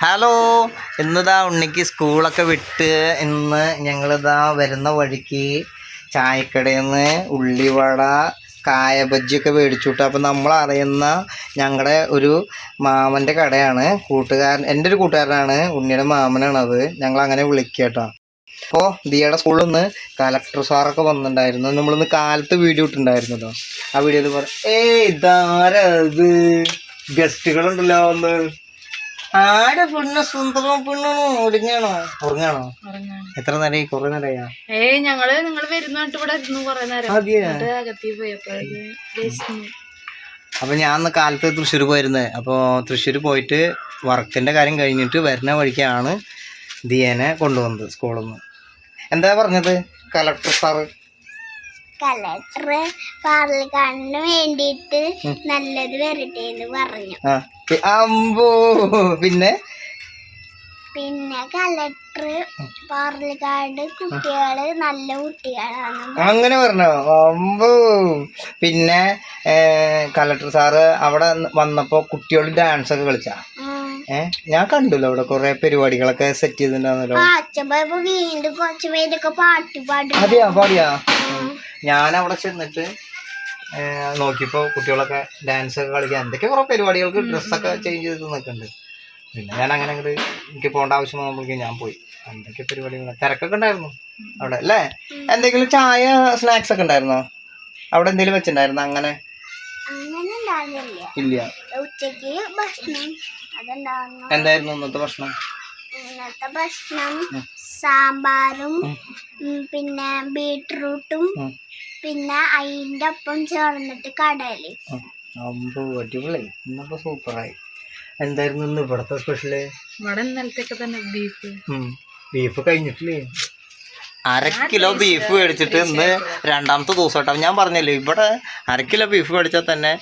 Hello ഇന്നിതാ ഉണ്ണിക്ക് സ്കൂളൊക്കെ വിട്ട് ഇന്ന് ഞങ്ങളിതാ വരുന്ന വഴിക്ക് ചായക്കടയിൽ നിന്ന് ഉള്ളിവട കായ ബജ്ജിയൊക്കെ മേടിച്ചുവിട്ടു അപ്പോൾ അപ്പം നമ്മൾ അറിയുന്ന ഞങ്ങളുടെ ഒരു മാമന്റെ കടയാണ്. കൂട്ടുകാരൻ എന്റെ ഒരു കൂട്ടുകാരനാണ് ഉണ്ണിയുടെ മാമനാണ് അത് ഞങ്ങൾ അങ്ങനെ വിളിക്കുക കേട്ടോ അപ്പോൾ ദിയയുടെ സ്കൂളിൽ നിന്ന് കലക്ടർ സാറൊക്കെ വന്നിട്ടുണ്ടായിരുന്നു. നമ്മളിന്ന് കാലത്ത് വീഡിയോ ഇട്ടുണ്ടായിരുന്നല്ലോ ആ വീഡിയോയിൽ പറ ഏയ് ഇതാരത് ഇത്? ഗസ്റ്റുകളുണ്ടല്ലോ ഒന്ന് ആടെ പെണ്ണ് സുന്ദരം പെണ്ണാണോ ഒടുങ്ങാണോ ഉറങ്ങാണോ? എത്ര നേരം കൊറേ നേരമായാ ഏയ് ഞങ്ങൾ നിങ്ങൾ വരുന്നോട്ട് ഇവിടെ ഇരുന്നു കൊറേ നേരം. അകത്തി. അപ്പൊ ഞാൻ അന്ന് കാലത്ത് തൃശ്ശൂർ പോയിരുന്നത് അപ്പോൾ തൃശ്ശൂർ പോയിട്ട് വർക്കിന്റെ കാര്യം കഴിഞ്ഞിട്ട് വരുന്ന വഴിക്കാണ് ദിയനെ കൊണ്ടുവന്നത് സ്കൂളിൽ നിന്ന് എന്താ പറഞ്ഞത്? Collector sir. കലക്ടർ പാർലിക്കാടിന് വേണ്ടിയിട്ട് നല്ലത് വരട്ടെ എന്ന് പറഞ്ഞു. അമ്പോ പിന്നെ? പിന്നെ കലക്ടർ പാർലിക്കാട് കുട്ടികൾ നല്ല കുട്ടികളാണ്. അങ്ങനെ പറഞ്ഞോ? അമ്പോ. പിന്നെ കലക്ടർ സാറ് അവിടെ വന്നപ്പോ കുട്ടികൾ ഡാൻസ് ഒക്കെ കളിച്ച? ഏ ഞാൻ കണ്ടല്ലോ അവിടെ കൊറേ പരിപാടികളൊക്കെ സെറ്റ് ചെയ്തിട്ടുണ്ടായിരുന്നല്ലോ. അപ്പൊ അച്ഛൻ പോയപ്പോ വീണ്ടും കുറച്ച് പേരൊക്കെ പാട്ട് പാടും. അതെയാ? പാടിയാ? ഞാൻ അവിടെ ചെന്നിട്ട് ഏ, നോക്കിയപ്പോ കുട്ടികളൊക്കെ ഡാൻസ് ഒക്കെ കളിക്കാൻ എന്തൊക്കെ കുറേ പരിപാടികൾക്ക് ഡ്രസ്സൊക്കെ ചേഞ്ച് ചെയ്ത് നിൽക്കുന്നുണ്ട്. പിന്നെ ഞാൻ അങ്ങനെ അങ്ങോട്ട് എനിക്ക് പോകേണ്ട ആവശ്യം വന്നപ്പോഴേക്കും ഞാൻ പോയി. എന്തൊക്കെ പരിപാടികൾ തിരക്കൊക്കെ ഉണ്ടായിരുന്നു അവിടെ അല്ലേ? എന്തെങ്കിലും ചായ സ്നാക്സ് ഒക്കെ ഉണ്ടായിരുന്നോ? അവിടെ എന്തെങ്കിലും വെച്ചിട്ടുണ്ടായിരുന്നോ അങ്ങനെ? ഇല്ല. ഉച്ചയ്ക്ക് ഭക്ഷണം. എന്തായിരുന്നു ഇന്നത്തെ ഭക്ഷണം? ഇന്നത്തെ ഭക്ഷണം സാമ്പാറും പിന്നെ ബീട്രൂട്ടും. പിന്നെ അതിന്റെ ഒപ്പം ചേർന്നിട്ട് കടൽ. അമ്പോ അടിപൊളി. ഇന്നപ്പോ സൂപ്പറായി. എന്തായിരുന്നു ഇന്ന് ഇവിടുത്തെ സ്പെഷ്യൽ ഇവിടെ ഇന്നലത്തെയൊക്കെ തന്നെ ബീഫ് ബീഫ് കഴിഞ്ഞിട്ടില്ലേ? അര കിലോ ബീഫ് മേടിച്ചിട്ട് ഇന്ന് രണ്ടാമത്തെ ദിവസം കേട്ടോ. ഞാൻ പറഞ്ഞില്ലേ ഇവിടെ അര കിലോ ബീഫ് മേടിച്ചാൽ തന്നെ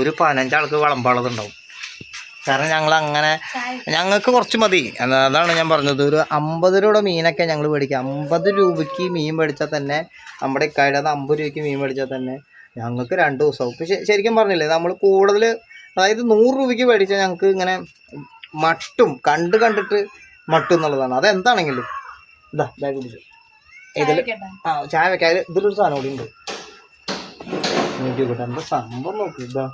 ഒരു പതിനഞ്ചാൾക്ക് വിളമ്പാളതുണ്ടാവും കാരണം ഞങ്ങൾ അങ്ങനെ ഞങ്ങൾക്ക് കുറച്ച് മതി. അത- അതാണ് ഞാൻ പറഞ്ഞത്. ഒരു അമ്പത് രൂപയുടെ മീനൊക്കെ ഞങ്ങൾ മേടിക്കുക അമ്പത് രൂപയ്ക്ക് മീൻ മേടിച്ചാൽ തന്നെ നമ്മുടെ ഇക്കായുടെ അത് അമ്പത് രൂപയ്ക്ക് മീൻ മേടിച്ചാൽ തന്നെ ഞങ്ങൾക്ക് രണ്ട് ദിവസമാവും പക്ഷെ ശരിക്കും പറഞ്ഞില്ലേ നമ്മൾ കൂടുതൽ അതായത് നൂറ് രൂപയ്ക്ക് മേടിച്ചാൽ ഞങ്ങൾക്ക് ഇങ്ങനെ മട്ടും കണ്ട് കണ്ടിട്ട് മട്ടും എന്നുള്ളതാണ്. അതെന്താണെങ്കിലും. ഇതാ ബാഗ് പിടിച്ചു ഇതിൽ ആ ചായ ഇതിൽ- ഇതിലൊരു സാധനം കൂടി ഉണ്ട്. നോക്കിയോട്ടെ എന്താ സംഭവം നോക്കി. ഇതാ.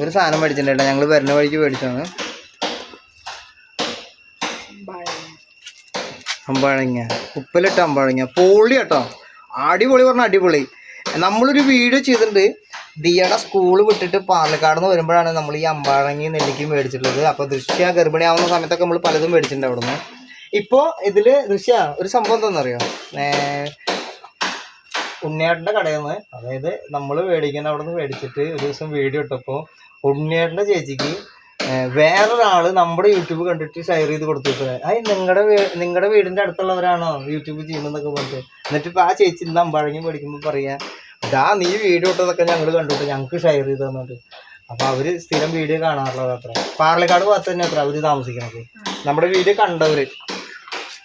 ഒരു സാധനം മേടിച്ചിട്ടുണ്ട് ഞങ്ങൾ വരുന്ന വഴിക്ക് മേടിച്ചതാണ്. അമ്പാഴങ്ങ. ഉപ്പിലിട്ട അമ്പാഴങ്ങ. പൊളി കേട്ടോ. അടിപൊളി പറഞ്ഞ അടിപൊളി. നമ്മളൊരു വീഡിയോ ചെയ്തിട്ടുണ്ട്. ദിയയുടെ സ്കൂൾ വിട്ടിട്ട് പാലക്കാട് നിന്ന് വരുമ്പോഴാണ് നമ്മൾ ഈ അമ്പാഴങ്ങി നെല്ലിക്കും മേടിച്ചിട്ടുള്ളത്. അപ്പോൾ ദൃശ്യ ഗർഭിണിയാവുന്ന സമയത്തൊക്കെ നമ്മൾ പലതും മേടിച്ചിട്ടുണ്ട് അവിടുന്ന്. ഇപ്പോ ഇതിൽ ദൃശ്യ ഒരു സംഭവം എന്താണെന്നറിയോ ഉണ്ണിയേട്ടന്റെ കടയിൽ നിന്ന് അതായത് നമ്മൾ മേടിക്കുന്ന അവിടെ നിന്ന് മേടിച്ചിട്ട് ഒരു ദിവസം വീഡിയോ ഇട്ടപ്പോൾ ഉണ്ണിയാട്ടിന്റെ ചേച്ചിക്ക് വേറൊരാൾ വേറൊരാൾ നമ്മുടെ യൂട്യൂബ് കണ്ടിട്ട് ഷെയർ ചെയ്ത് കൊടുത്തിട്ട് അത് നിങ്ങളുടെ നിങ്ങളുടെ വീടിന്റെ അടുത്തുള്ളവരാണോ യൂട്യൂബ് ചെയ്യുന്നതൊക്കെ പറഞ്ഞിട്ട്? എന്നിട്ട് ഇപ്പൊ ആ ചേച്ചി ഇന്ന് അമ്പാഴങ്ങി മേടിക്കുമ്പോൾ പറയാ ഇതാ നീ വീഡിയോ ഇട്ടതൊക്കെ ഞങ്ങൾ കണ്ടിട്ട് ഞങ്ങൾക്ക് ഷെയർ ചെയ്ത് തന്നിട്ട് അപ്പോൾ അവർ സ്ഥിരം വീഡിയോ കാണാറുള്ളത് അത്ര. പാർലക്കാട് ഭാഗത്ത് തന്നെ അത്ര അവർ താമസിക്കണത്. നമ്മുടെ വീഡിയോ കണ്ടവര്.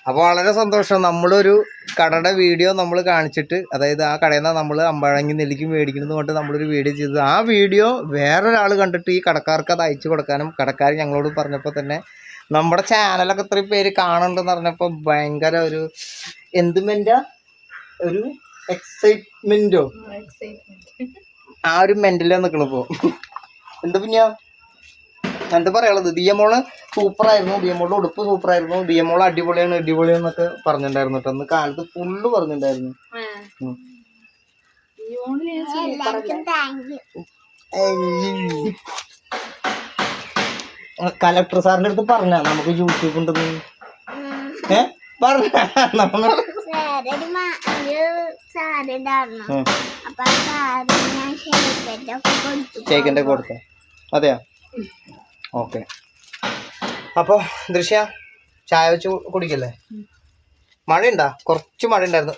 അപ്പോൾ വളരെ സന്തോഷം. നമ്മളൊരു കടയുടെ വീഡിയോ നമ്മൾ കാണിച്ചിട്ട് അതായത് ആ കടയിൽ നിന്ന് നമ്മൾ അമ്പഴങ്ങി നെല്ലിക്ക് മേടിക്കുന്നത് കൊണ്ട് നമ്മളൊരു വീഡിയോ ചെയ്തത്. ആ വീഡിയോ വേറൊരാൾ കണ്ടിട്ട് ഈ കടക്കാർക്ക് അത് അയച്ചു കൊടുക്കാനും കടക്കാർ ഞങ്ങളോട് പറഞ്ഞപ്പോൾ തന്നെ നമ്മുടെ ചാനലൊക്കെ ഇത്രയും പേര് കാണുന്നുണ്ടെന്ന് പറഞ്ഞപ്പോൾ ഭയങ്കര ഒരു എന്തുമെന്റാ ഒരു എക്സൈറ്റ്മെന്റോ ആ ഒരു മെന്റലാണ് നിൽക്കണിപ്പോൾ എന്താ പിന്നെ എന്താ പറയാനുള്ളത്? ദിയമോൾ സൂപ്പറായിരുന്നു. ദിയമോളുടെ ഉടുപ്പ് സൂപ്പറായിരുന്നു. ദിയമോൾ അടിപൊളിയാണ് അടിപൊളിയാണ് എന്നൊക്കെ പറഞ്ഞിട്ടുണ്ടായിരുന്നു കേട്ടോ. അന്ന് കാലത്ത് ഫുള്ള് പറഞ്ഞിട്ടുണ്ടായിരുന്നു. കലക്ടർ സാറിന്റെ അടുത്ത് പറഞ്ഞ നമുക്ക് യൂട്യൂബ് ഉണ്ടെന്ന്. ഏ? പറഞ്ഞ ചേക്കന്റെ കൊടുത്ത. അതെയാ? ഓക്കെ. അപ്പോൾ ദൃശ്യ ചായ വെച്ച് കുടിക്കല്ലേ? മഴയുണ്ടാ? കുറച്ച് മഴ ഉണ്ടായിരുന്നു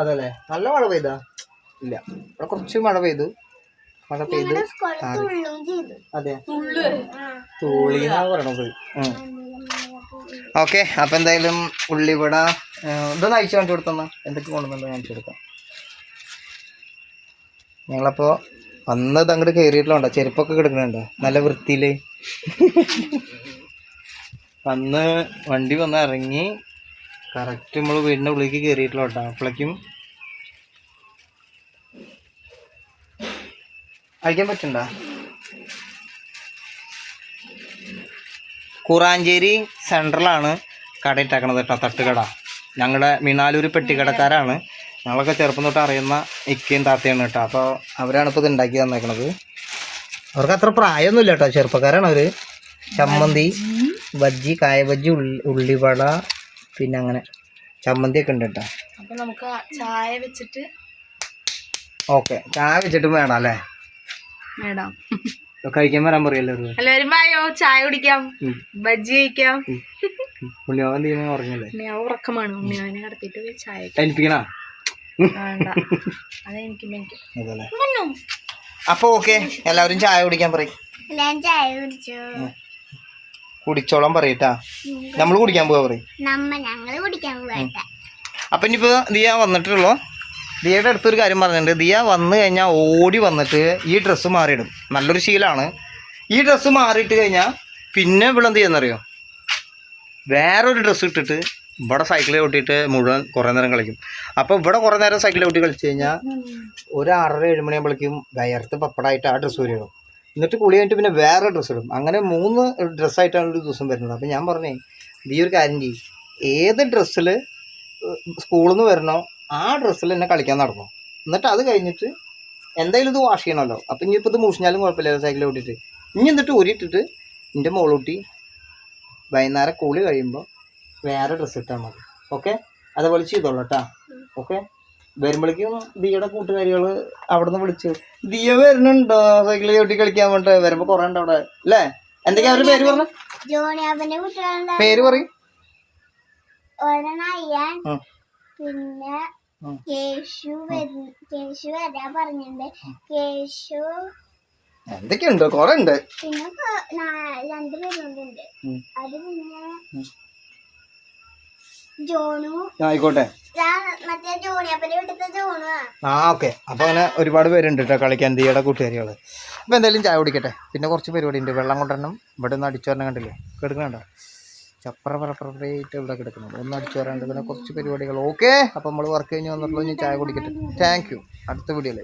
അതല്ലേ? നല്ല മഴ പെയ്താ? ഇല്ല. ഇവിടെ കുറച്ച് മഴ പെയ്തു. മഴ പെയ്തു അതെ. തുള്ളു തൂളി എന്നാ പറയണത്. ഓക്കെ അപ്പൊ എന്തായാലും ഉള്ളിവട ഏഹ്, ഇതൊന്ന് അയച്ചു കാണിച്ചു കൊടുത്തന്നാ. എന്തൊക്കെ കൊണ്ടുവന്നു കാണിച്ചു കൊടുക്കാം. ഞങ്ങളപ്പോ വന്നത് അങ്ങോട്ട് കയറിയിട്ടുണ്ടോ ചെരുപ്പൊക്കെ കിടക്കണുണ്ടോ? നല്ല വൃത്തിയിൽ. വന്ന് വണ്ടി വന്ന് ഇറങ്ങി കറക്റ്റ് നമ്മൾ വീടിന്റെ ഉള്ളിലേക്ക് കയറിയിട്ടുള്ള കേട്ടോ അപ്പോഴേക്കും അയക്കാൻ പറ്റണ്ട? കൂറാഞ്ചേരി സെൻട്രലാണ് കട ഇട്ടേക്കണത് കേട്ടോ തട്ടുകട. ഞങ്ങളുടെ മീനാലൂർ പെട്ടിക്കടക്കാരാണ്. ഞങ്ങളൊക്കെ ചെറുപ്പം തൊട്ട് അറിയുന്ന ഇക്കയും താത്തയാണ് കേട്ടോ. അപ്പോൾ അവരാണ് ഇപ്പോൾ ഇത് ഉണ്ടാക്കി തന്നേക്കണത്. അവർക്ക് അത്ര പ്രായമൊന്നുമില്ല കേട്ടോ. ചെറുപ്പക്കാരാണ് അവർ ചമ്മന്തി ബജ്ജി കായ ബജ്ജി ഉള്ളി ഉള്ളിവട പിന്നെ അങ്ങനെ ചമ്മന്തി ഒക്കെ ഉണ്ട് കേട്ടോ. അപ്പോൾ നമുക്ക് ചായ വെച്ചിട്ട് ഓക്കെ. ചായ വെച്ചിട്ട് വേണം അല്ലേ? വേണം. കഴിക്കാൻ വരാൻ പറയല്ലോ എല്ലാവരും വായോ? ചായ കുടിക്കാം. ബജ്ജി കഴിക്കാം. ഉണ്ണിയാവൻ തീരുമാനം ഞാൻ ഉറക്കമാണ്. ഉണ്ണിയാവിനെ കടത്തിയിട്ട് ചായ കുടിക്കാം. അപ്പൊ ഓക്കെ എല്ലാവരും ചായ കുടിക്കാൻ പറയും. ഞാൻ ചായ കുടിച്ചു? കുടിച്ചോളാൻ പറയട്ടാ. നമ്മൾ കുടിക്കാൻ പോവാ പറയും. അപ്പൊ ഇനിയിപ്പോ ദിയ വന്നിട്ടുള്ളോ. ദിയയുടെ അടുത്തൊരു കാര്യം പറഞ്ഞിട്ടുണ്ട്. ദിയ വന്നു കഴിഞ്ഞാൽ ഓടി വന്നിട്ട് ഈ ഡ്രസ്സ് മാറിയിടും. നല്ലൊരു ശീലമാണ് ഈ ഡ്രസ്സ് മാറിയിട്ട് കഴിഞ്ഞാൽ പിന്നെ ഇവിടെ എന്ത് ചെയ്യുന്നറിയോ? വേറൊരു ഡ്രസ്സ് ഇട്ടിട്ട് ഇവിടെ സൈക്കിൾ ചവിട്ടിയിട്ട് മുഴുവൻ കുറേ നേരം കളിക്കും. അപ്പോൾ ഇവിടെ കുറേ നേരം സൈക്കിൾ ചവിട്ടി കളിച്ചു കഴിഞ്ഞാൽ ഒരു ആറര ഏഴ് മണിയാകുമ്പോഴേക്കും വയർത്ത് പപ്പടായിട്ട് ആ ഡ്രസ്സ് വരികയുള്ളൂ എന്നിട്ട് കുളി കഴിഞ്ഞിട്ട് പിന്നെ വേറെ ഡ്രസ്സ് ഇടും. അങ്ങനെ മൂന്ന് ഡ്രസ്സായിട്ടാണ് ഒരു ദിവസം വരുന്നത്. അപ്പം ഞാൻ പറഞ്ഞേ ഈ ഒരു കാര്യം ചെയ്യും. ഏത് ഡ്രസ്സിൽ സ്കൂളിൽ നിന്ന് വരണോ ആ ഡ്രസ്സിൽ തന്നെ കളിക്കാൻ നടന്നു. എന്നിട്ട് അത് കഴിഞ്ഞിട്ട് എന്തായാലും ഇത് വാഷ് ചെയ്യണമല്ലോ. അപ്പം ഇനി ഇപ്പോൾ ഇത് മൂഷിഞ്ഞാലും കുഴപ്പമില്ല സൈക്കിൾ ഓട്ടിയിട്ട് ഇനി എന്നിട്ട് ഊരിയിട്ടിട്ട് എന്റെ മോളൂട്ടി വൈകുന്നേരം കൂളി കഴിയുമ്പോൾ വേറെ ഡ്രസ്സ് ഇട്ടാൽ മതി. ഓക്കെ അതേപോലെ ചെയ്തോളൂ കേട്ടോ ഓക്കെ വരുമ്പോഴേക്കും ദിയയുടെ കൂട്ടുകാരികൾ അവിടെ നിന്ന് വിളിച്ചു ദിയ വരുന്നുണ്ടോ? സൈക്കിൾ ചവിട്ടി കളിക്കാൻ വേണ്ടി വരുമ്പോ കൊറേ ഉണ്ട് അവിടെ. അല്ലേ എന്തൊക്കെയാ അവരുടെ പേര് പറഞ്ഞു? പേര് പറയും. ഒരെണ്ണം അയ്യാൻ പിന്നെ ഉം. കേശു വരുന്ന കേശു വരാൻ പറഞ്ഞിട്ടുണ്ട്. കേശു എന്തൊക്കെയുണ്ട്? കൊറേ ഉണ്ട്. പിന്നെ രണ്ട് പേരുണ്ട്. അത് പിന്നെ ആയിക്കോട്ടെ. ആ. ഓക്കെ. അപ്പോൾ അങ്ങനെ ഒരുപാട് പേരുണ്ട് കേട്ടോ കളിക്കാൻ തീയുടെ കൂട്ടുകാരികൾ അപ്പോൾ എന്തായാലും ചായ കുടിക്കട്ടെ. പിന്നെ കുറച്ച് പരിപാടി ഉണ്ട് വെള്ളം കൊണ്ടുവരണം. ഇവിടെ നിന്ന് അടിച്ചു വരണം കണ്ടില്ലേ കിടക്കണുണ്ടോ ചപ്പറ പറപ്പറയിട്ട് ഇവിടെ കിടക്കണം ഒന്ന് അടിച്ചു വരാണ്ട് പിന്നെ കുറച്ച് പരിപാടികൾ. ഓക്കെ? അപ്പോൾ നമ്മൾ വർക്ക് കഴിഞ്ഞ് വന്നിട്ടുള്ളൂ ചായ കുടിക്കട്ടെ. താങ്ക് യു അടുത്ത വീഡിയോയിൽ